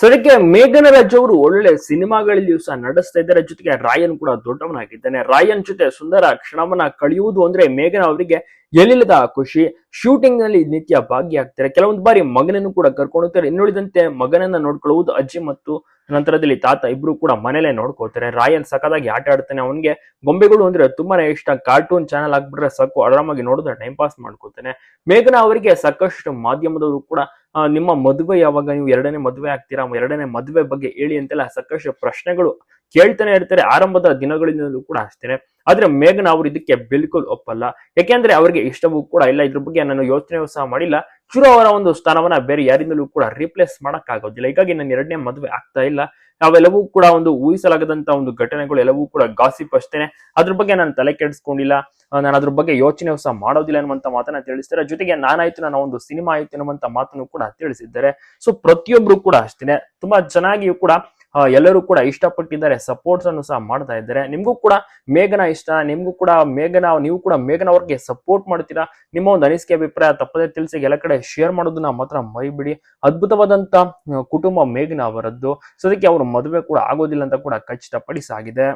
ಸದ್ಯಕ್ಕೆ ಮೇಘನ ರಾಜ್ ಅವರು ಒಳ್ಳೆ ಸಿನಿಮಾಗಳಲ್ಲಿಯೂ ಸಹ ನಡೆಸ್ತಾ ಇದ್ದಾರೆ. ಜೊತೆಗೆ ರಾಯನ್ ಕೂಡ ದೊಡ್ಡವನಾಗಿದ್ದಾನೆ ರಾಯನ್ ಜೊತೆ ಸುಂದರ ಕ್ಷಣವನ್ನ ಕಳೆಯುವುದು ಅಂದ್ರೆ ಮೇಘನ ಅವರಿಗೆ ಎಲ್ಲಿಲ್ಲದ ಖುಷಿ. ಶೂಟಿಂಗ್ನಲ್ಲಿ ನಿತ್ಯ ಭಾಗಿಯಾಗ್ತಾರೆ. ಕೆಲವೊಂದು ಬಾರಿ ಮಗನನ್ನು ಕೂಡ ಕರ್ಕೊಂಡು ಹೋಗ್ತಾರೆ. ಇನ್ನುಳಿದಂತೆ ಮಗನನ್ನ ನೋಡ್ಕೊಳ್ಳುವುದು ಅಜ್ಜಿ ಮತ್ತು ನಂತರದಲ್ಲಿ ತಾತ ಇಬ್ರು ಕೂಡ ಮನೇಲೆ ನೋಡ್ಕೋತಾರೆ. ರಾಯನ್ ಸಖತ್ತಾಗಿ ಆಟ ಆಡ್ತಾನೆ. ಅವನಿಗೆ ಗೊಂಬೆಗಳು ಅಂದ್ರೆ ತುಂಬಾನೇ ಇಷ್ಟ. ಕಾರ್ಟೂನ್ ಚಾನಲ್ ಆಗ್ಬಿಟ್ರೆ ಸಾಕು. ಆರಾಮಾಗಿ ನೋಡಿದ್ರೆ ಟೈಮ್ ಪಾಸ್ ಮಾಡ್ಕೋತಾನೆ. ಮೇಘನ ಅವರಿಗೆ ಸಾಕಷ್ಟು ಮಾಧ್ಯಮದವರು ಕೂಡ ನಿಮ್ಮ ಮದುವೆ ಯಾವಾಗ? ನೀವು ಎರಡನೇ ಮದುವೆ ಆಗ್ತೀರಾ? ಎರಡನೇ ಮದುವೆ ಬಗ್ಗೆ ಹೇಳಿ ಅಂತೆಲ್ಲ ಸಾಕಷ್ಟು ಪ್ರಶ್ನೆಗಳು ಕೇಳ್ತಾನೆ ಇರ್ತಾರೆ. ಆರಂಭದ ದಿನಗಳಿಂದಲೂ ಕೂಡ ಅಷ್ಟೇನೆ. ಆದ್ರೆ ಮೇಘನ ಅವರು ಇದಕ್ಕೆ ಬಿಲ್ಕುಲ್ ಒಪ್ಪಲ್ಲ. ಯಾಕೆಂದ್ರೆ ಅವರಿಗೆ ಇಷ್ಟವೂ ಕೂಡ ಇಲ್ಲ. ಇದ್ರ ಬಗ್ಗೆ ನಾನು ಯೋಚನೆ ಸಹ ಮಾಡಿಲ್ಲ. ಚುರು ಅವರ ಒಂದು ಸ್ಥಾನವನ್ನ ಬೇರೆ ಯಾರಿಂದಲೂ ಕೂಡ ರೀಪ್ಲೇಸ್ ಮಾಡಕ್ ಆಗೋದಿಲ್ಲ ಹೀಗಾಗಿ ನನ್ನ ಎರಡನೇ ಮದುವೆ ಆಗ್ತಾ ಇಲ್ಲ. ನಾವೆಲ್ಲವೂ ಕೂಡ ಒಂದು ಊಹಿಸಲಾಗದಂತ ಒಂದು ಘಟನೆಗಳು ಎಲ್ಲವೂ ಕೂಡ ಗಾಸಿಪ್ ಅಷ್ಟೇನೆ. ಅದ್ರ ಬಗ್ಗೆ ನಾನು ತಲೆ ಕೆಡಿಸ್ಕೊಂಡಿಲ್ಲ. ನಾನು ಅದ್ರ ಬಗ್ಗೆ ಯೋಚನೆ ಸಹ ಮಾಡೋದಿಲ್ಲ ಅನ್ನುವಂತ ಮಾತನ್ನ ತಿಳಿಸ್ತಾರೆ. ಜೊತೆಗೆ ನಾನಾಯ್ತು, ನನ್ನ ಒಂದು ಸಿನಿಮಾ ಆಯ್ತು ಅನ್ನುವಂತ ಮಾತನ್ನು ಕೂಡ ತಿಳಿಸಿದ್ದಾರೆ. ಸೊ ಪ್ರತಿಯೊಬ್ರು ಕೂಡ ಅಷ್ಟೇನೆ. ತುಂಬಾ ಚೆನ್ನಾಗಿಯೂ ಕೂಡ ಎಲ್ಲರೂ ಕೂಡ ಇಷ್ಟಪಟ್ಟಿದ್ದಾರೆ ಸಪೋರ್ಟ್ಸ್ ಅನ್ನು ಸಹ ಮಾಡ್ತಾ ಇದ್ದಾರೆ. ನಿಮಗೂ ಕೂಡ ಮೇಘನ ಇಷ್ಟ, ನಿಮಗೂ ಕೂಡ ಮೇಘನ, ನೀವು ಕೂಡ ಮೇಘನ ಅವ್ರಿಗೆ ಸಪೋರ್ಟ್ ಮಾಡ್ತೀರಾ? ನಿಮ್ಮ ಒಂದು ಅನಿಸಿಕೆ, ಅಭಿಪ್ರಾಯ ತಪ್ಪದೇ ತಿಳಿಸಿ ಎಲ್ಲ ಕಡೆ ಶೇರ್ ಮಾಡೋದನ್ನ ಮಾತ್ರ ಮೈಬಿಡಿ ಅದ್ಭುತವಾದಂತ ಕುಟುಂಬ ಮೇಘನ ಅವರದ್ದು. ಸೊ ಅದಕ್ಕೆ ಅವರು ಮದುವೆ ಕೂಡ ಆಗೋದಿಲ್ಲ ಅಂತ ಕೂಡ ಖಚಿತಪಡಿಸಾಗಿದೆ.